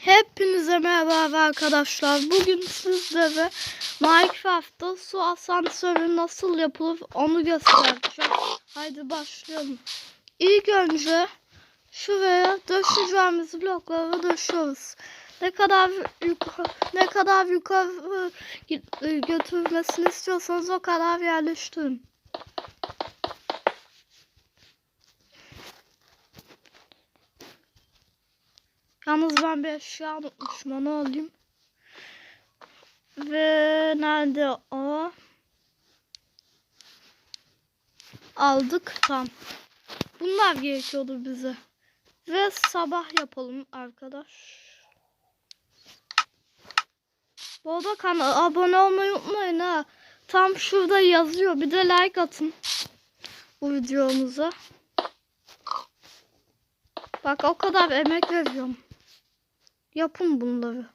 Hepinize merhaba arkadaşlar. Bugün sizlere Minecraft'ta su asansörü nasıl yapılır onu göstereceğim. Haydi başlayalım. İlk önce şuraya döşeceğimiz blokları döşüyoruz. Ne kadar yukarı, ne kadar yukarı git- götürmesini istiyorsanız o kadar yerleştirin. Yalnız ben bir eşya unutmuşum onu alayım. Ve nerede o? Aldık tam. Bunlar gerekiyordu bize. Ve sabah yapalım arkadaş. Bu arada abone olmayı unutmayın ha. Tam şurada yazıyor. Bir de like atın. Bu videomuza. Bak o kadar emek veriyorum. Yapın bunları.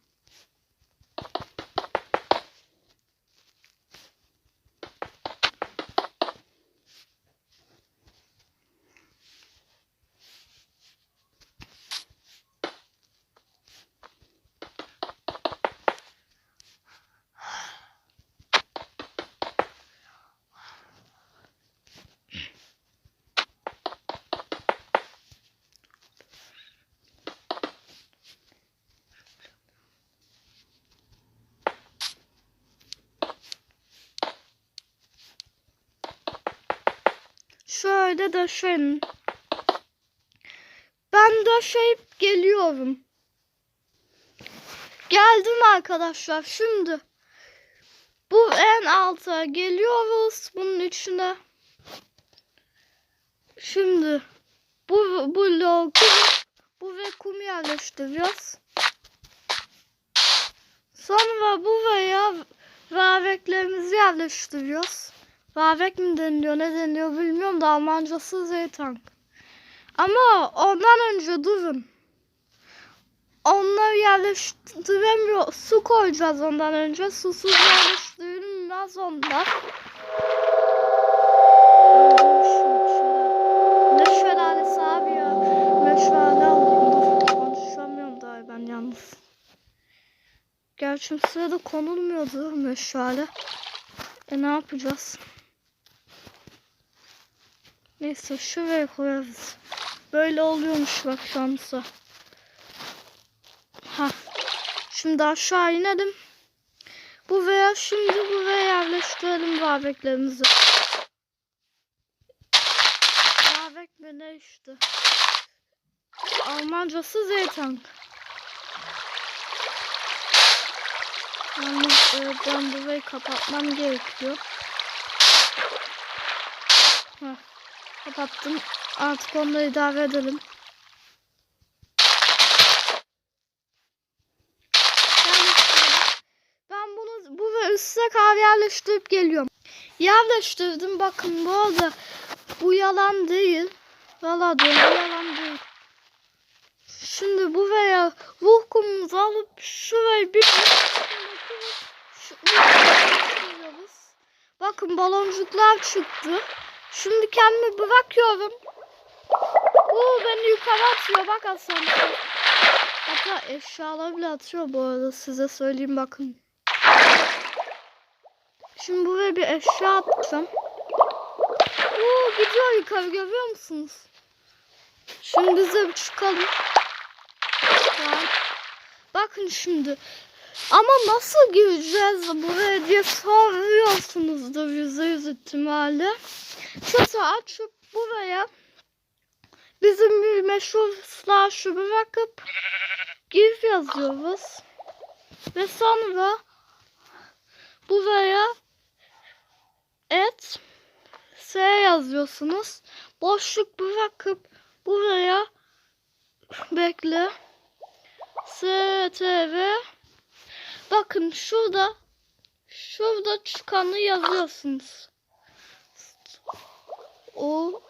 Şöyle döşeyin. Ben döşeyip geliyorum. Geldim arkadaşlar. Şimdi bu en alta geliyoruz bunun içine. Şimdi bu bloğu bu ve kum yerleştiriyoruz. Sonra buraya vareklerimizi yerleştiriyoruz. Vavek mi deniliyor ne deniliyor bilmiyorum da Almancası zeytan. Ama ondan önce durun. Onları yerleştiremiyor. Su koyacağız ondan önce. Susuz yerleştirilmez onlar. Ne şelalesi abi ya. Meşale alayım. Konuşamıyorum ben yalnız. Gerçi sırada konulmuyordu meşale. E ne yapacağız? Neyse şuraya koyarız. Böyle oluyormuş bak şansa. Ha. Şimdi aşağı inelim. Bu veya şimdi buraya yerleştirelim babeklerimizi. Babek mi ne işte. Almancası zeytan. Yalnız e, ben burayı kapatmam gerekiyor. Heh. Kapattım. Artık onları idare edelim. Ben bunu bu ve üstüne kahve yerleştirip geliyorum. Yerleştirdim. Bakın bu arada bu yalan değil. Valla diyorum yalan değil. Şimdi bu veya ruh kumumuzu alıp şurayı bir Bakın baloncuklar çıktı. Şimdi kendimi bırakıyorum. Uuu beni yukarı atıyor bak asansör. Hatta eşyalar bile atıyor bu arada size söyleyeyim bakın. Şimdi buraya bir eşya atacağım. Uuu gidiyor yukarı görüyor musunuz? Şimdi bize bir çıkalım. Bakın şimdi. Ama nasıl gireceğiz buraya diye soruyorsunuzdur yüzde yüz ihtimalle. Çatı açıp buraya bizim bir meşhur slash'ı bırakıp give yazıyoruz. Ve sonra buraya et s yazıyorsunuz. Boşluk bırakıp buraya bekle stv bakın şurada şurada çıkanı yazıyorsunuz. O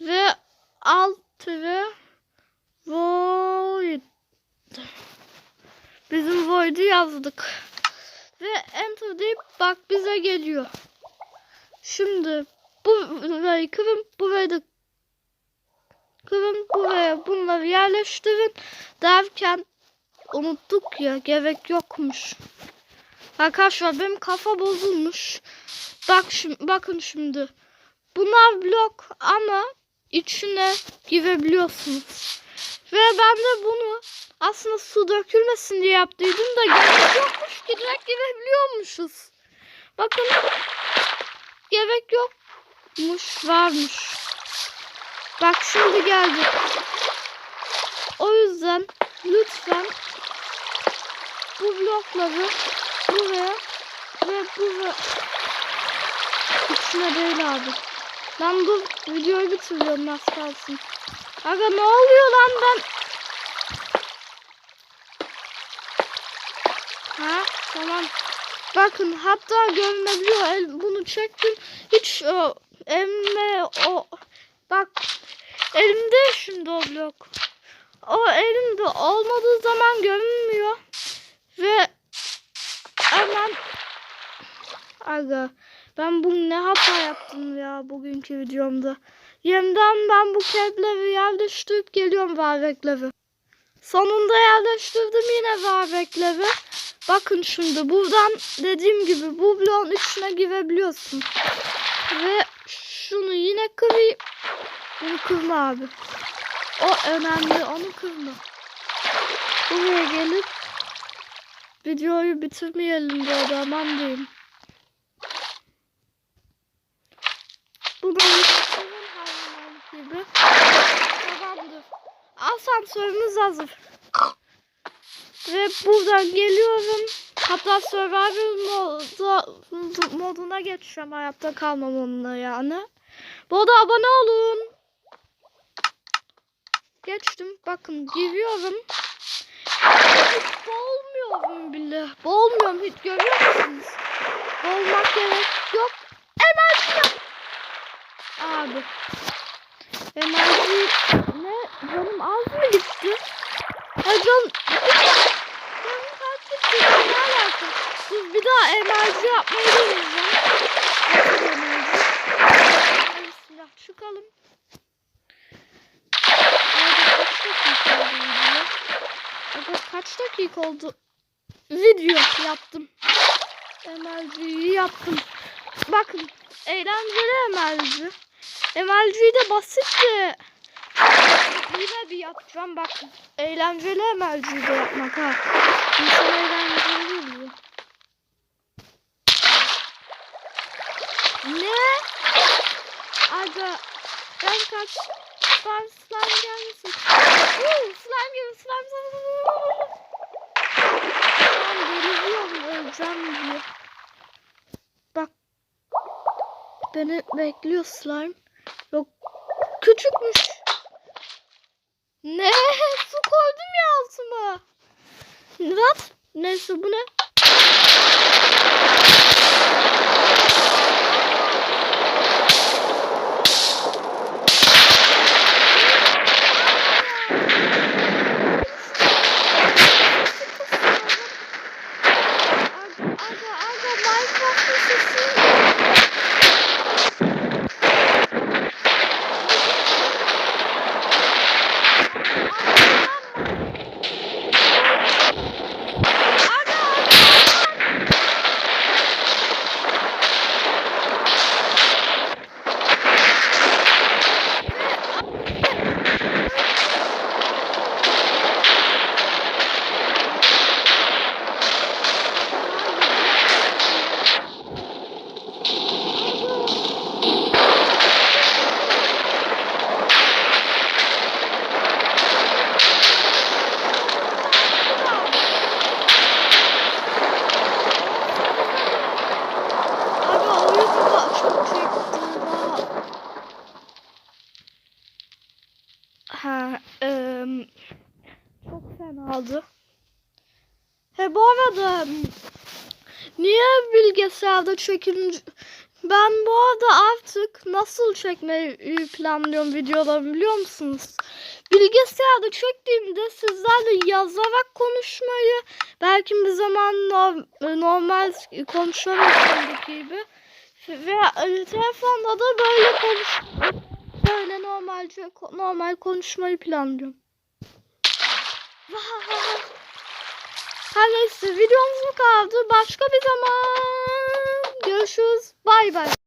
ve alt ve void Bizim void'u yazdık. Ve enter deyip bak bize geliyor. Şimdi bu burayı kırın burayı da kırın buraya bunları yerleştirin derken unuttuk ya gerek yokmuş. Arkadaşlar benim kafa bozulmuş. Bak şimdi, bakın şimdi. Bunlar blok ama içine girebiliyorsunuz. Ve ben de bunu aslında su dökülmesin diye yaptıydım da gerek yokmuş ki direkt girebiliyormuşuz. Bakın gerek yokmuş varmış. Bak şimdi geldi. O yüzden lütfen bu blokları buraya ve buraya içine değil abi. Ben bu videoyu bitiriyorum az kalsın. Aga ne oluyor lan ben? Ha tamam. Bakın hatta görünebiliyor. El, bunu çektim. Hiç o, elime o bak elimde şimdi o blok. O elimde olmadığı zaman görünmüyor. Ve hemen aga ben bu ne hata yaptım ya bugünkü videomda. Yeniden ben bu kepleri yerleştirip geliyorum varrekleri. Sonunda yerleştirdim yine varrekleri. Bakın şimdi buradan dediğim gibi bu bloğun içine girebiliyorsun. Ve şunu yine kırayım. Bunu kırma abi. O önemli onu kırma. Buraya gelip videoyu bitirmeyelim burada aman diyeyim. Bu benim gibi. Tamamdır. Asansörümüz hazır. Ve buradan geliyorum. Hatta survival moda, moduna geçeceğim. Hayatta kalmam onunla yani. Bu arada abone olun. Geçtim. Bakın giriyorum. Hiç boğulmuyorum bile. Boğulmuyorum hiç görüyor musunuz? Boğulmak gerek yok. Enerji yap. Abi. Enerji ne? Canım az mı gitti? Ay can... Canım kaç gitti? Ne alaka? Dur bir daha enerji yapmayı deneyeceğim. Bismillah çıkalım. Kaç dakika oldu video? Yaptım. Enerjiyi yaptım. Bakın eğlenceli enerji. Enerjiyi de basitti. Yine bir yapacağım bakın. Eğlenceli enerjiyi de yapmak ha. İnsan eğlenceli değil bu. Ne? Aga ben kaç ben slime gelmesin. Slime gibi slime slime. Deliriyorum öleceğim diye. Bak. Beni bekliyor slime. Yok küçükmüş. Ne? Su koydum ya altıma. What? Neyse bu ne? Aga aga aga Minecraft'ın sesi. Abi oyunu da çok çekti daha. Ha, em, çok fenadı. He bu arada niye bilgisayarda çekince ben bu arada artık nasıl çekmeyi planlıyorum videolarımı biliyor musunuz? bilgisayarda çektiğimde sizlerle yazarak konuşmayı belki bir zaman no- normal konuşma biçimindeki gibi ve e, telefonda da böyle konuş böyle normalce şey, normal konuşmayı planlıyorum. Her neyse videomuz bu kaldı. Başka bir zaman görüşürüz. Bay bay.